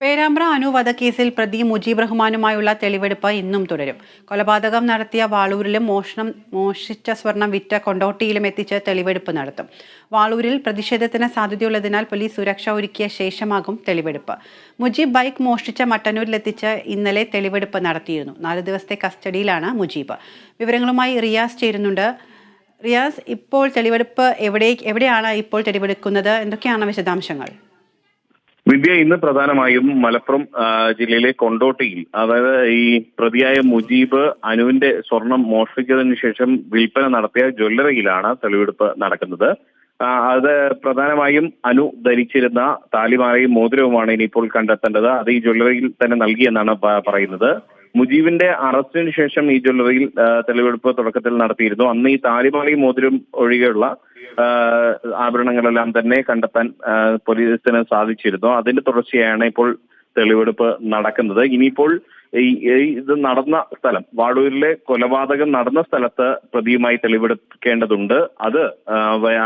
പേരാമ്പ്ര അനു വധക്കേസിൽ പ്രതി മുജീബ് റഹ്മാനുമായുള്ള തെളിവെടുപ്പ് ഇന്നും തുടരും. കൊലപാതകം നടത്തിയ വാളൂരിലും മോഷണം മോഷിച്ച സ്വർണം വിറ്റ കൊണ്ടോട്ടിയിലും എത്തിച്ച് തെളിവെടുപ്പ് നടത്തും. വാളൂരിൽ പ്രതിഷേധത്തിന് സാധ്യതയുള്ളതിനാൽ പോലീസ് സുരക്ഷ ഒരുക്കിയ ശേഷമാകും തെളിവെടുപ്പ്. മുജീബ് ബൈക്ക് മോഷ്ടിച്ച മട്ടന്നൂരിലെത്തിച്ച് ഇന്നലെ തെളിവെടുപ്പ് നടത്തിയിരുന്നു. നാല് ദിവസത്തെ കസ്റ്റഡിയിലാണ് മുജീബ്. വിവരങ്ങളുമായി റിയാസ് ചേരുന്നുണ്ട്. റിയാസ് ഇപ്പോൾ തെളിവെടുപ്പ് എവിടെ എവിടെയാണ് ഇപ്പോൾ തെളിവെടുക്കുന്നത്? എന്തൊക്കെയാണ് വിശദാംശങ്ങൾ? വിദ്യ ഇന്ന് പ്രധാനമായും മലപ്പുറം ജില്ലയിലെ കൊണ്ടോട്ടിയിൽ അതായത് ഈ പ്രതിയായ മുജീബ് അനുവിന്റെ സ്വർണം മോഷ്ടിച്ചതിന് ശേഷം വിൽപ്പന നടത്തിയ ജ്വല്ലറിയിലാണ് തെളിവെടുപ്പ് നടക്കുന്നത്. അത് പ്രധാനമായും അനു ധരിച്ചിരുന്ന താലിമാലയും മോതിരവുമാണ് ഇനിയിപ്പോൾ കണ്ടെത്തേണ്ടത്. അത് ഈ ജ്വല്ലറിയിൽ തന്നെ നൽകിയെന്നാണ് പറയുന്നത്. മുജീബിന്റെ അറസ്റ്റിന് ശേഷം ഈ ജ്വല്ലറിയിൽ തെളിവെടുപ്പ് തുടക്കത്തിൽ നടത്തിയിരുന്നു. അന്ന് ഈ താലിമാലയും മോതിരം ഒഴികെയുള്ള ആഭരണങ്ങളെല്ലാം തന്നെ കണ്ടെത്താൻ പോലീസിന് സാധിച്ചിരുന്നു. അതിന്റെ തുടർച്ചയാണ് ഇപ്പോൾ തെളിവെടുപ്പ് നടക്കുന്നത്. ഇനിയിപ്പോൾ ഈ ഇത് നടന്ന സ്ഥലം വാടൂരിലെ കൊലപാതകം നടന്ന സ്ഥലത്ത് പ്രതിയുമായി തെളിവെടുക്കേണ്ടതുണ്ട്. അത്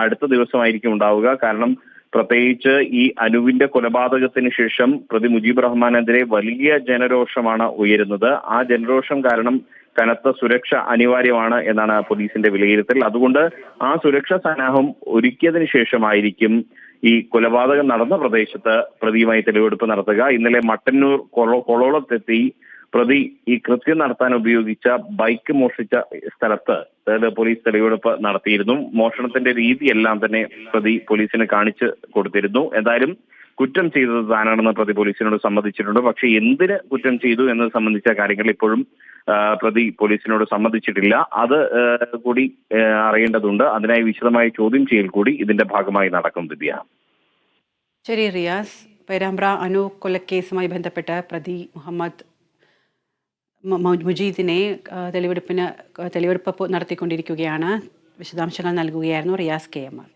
അടുത്ത ദിവസമായിരിക്കും ഉണ്ടാവുക. കാരണം പ്രത്യേകിച്ച് ഈ അനുവിന്റെ കൊലപാതകത്തിന് ശേഷം പ്രതി മുജീബ് റഹ്മാനെതിരെ വലിയ ജനരോഷമാണ് ഉയരുന്നത്. ആ ജനരോഷം കാരണം കനത്ത സുരക്ഷ അനിവാര്യമാണ് എന്നാണ് പോലീസിന്റെ വിലയിരുത്തൽ. അതുകൊണ്ട് ആ സുരക്ഷാ സന്നാഹം ഒരുക്കിയതിനു ശേഷമായിരിക്കും ഈ കൊലപാതകം നടന്ന പ്രദേശത്ത് പ്രതിയുമായി തെളിവെടുപ്പ് നടത്തുക. ഇന്നലെ മട്ടന്നൂർ കൊളോ- കൊളോളത്തെത്തി പ്രതി ഈ കൃത്യം നടത്താൻ ഉപയോഗിച്ച ബൈക്ക് മോഷ്ടിച്ച സ്ഥലത്ത് അതായത് പോലീസ് തെളിവെടുപ്പ് നടത്തിയിരുന്നു. മോഷണത്തിന്റെ രീതിയെല്ലാം തന്നെ പ്രതി പോലീസിന് കാണിച്ചു കൊടുത്തിരുന്നു. എന്തായാലും കുറ്റം ചെയ്തത് താനാണെന്ന് പ്രതി പോലീസിനോട് സമ്മതിച്ചിട്ടുണ്ട്. പക്ഷേ എന്തിന് കുറ്റം ചെയ്തു എന്നത് സംബന്ധിച്ച കാര്യങ്ങൾ ഇപ്പോഴും പ്രതി പോലീസിനോട് സമ്മതിച്ചിട്ടില്ല. അത് കൂടി അറിയേണ്ടതുണ്ട്. അതിനായി വിശദമായ ചോദ്യം ചെയ്യൽ കൂടി ഇതിന്റെ ഭാഗമായി നടക്കും ദിവ്യ ശരി റിയാസ്. പേരാമ്പ്ര അനു കൊലക്കേസുമായി ബന്ധപ്പെട്ട പ്രതി മുഹമ്മദ് മുജീദിനെ തെളിവെടുപ്പിന് തെളിവെടുപ്പ് നടത്തിക്കൊണ്ടിരിക്കുകയാണ്. വിശദാംശങ്ങൾ നൽകുകയായിരുന്നു റിയാസ് കെ എം ആർ.